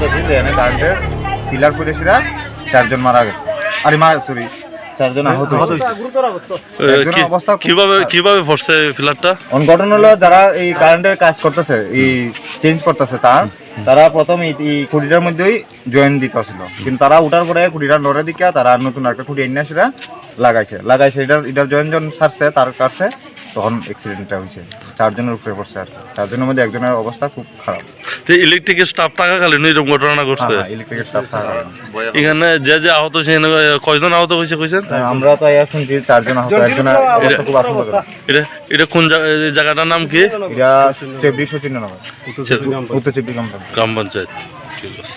কারেন্টের পিলার পড়ে সেটা চারজন মারা গেছে। আরে মা সরি চারজন আহত হয়েছে। এ, একজনের কি- অবস্থা কীভাবে কীভাবে পড়ছে ফ্ল্যাটটা ঘটনা হলো যারা এই কারেন্টের কাজ করতেছে এই চেঞ্জ করতেছে তার তারা প্রথম এই খুঁটিটার মধ্যেই জয়েন দিতে ছিল কিন্তু তারা উঠার পরে খুঁটিটা নড়ে দিকে তারা নতুন একটা খুঁটি এনে সেটা লাগাইছে। লাগাইছে এটার এটার জয়েন যখন ছাড়ছে তার কাছে তখন অ্যাক্সিডেন্টটা হয়েছে। চারজনের উপরে পড়ছে আর চারজনের মধ্যে একজনের অবস্থা খুব খারাপ। তো ইলেকট্রিকের স্টাফ থাকাকালীন এরকম ঘটনা ঘটছে? হ্যাঁ ইলেকট্রিকের স্টাফ থাকার এখানে যে যে আহত সেখানে কয়জন আহত হয়েছে কইছেন? হ্যাঁ, আমরা তো আইয়া শুনছি চারজন আহত একজনের অবস্থা খুব আশঙ্কাজনক। এটা এটা কোন জায়গাটার নাম কি? এটা চব্বিশ চিহ্ন নগর উত্তর চব্বিশ গ্রাম গ্রাম পঞ্চায়েত। ঠিক আছে।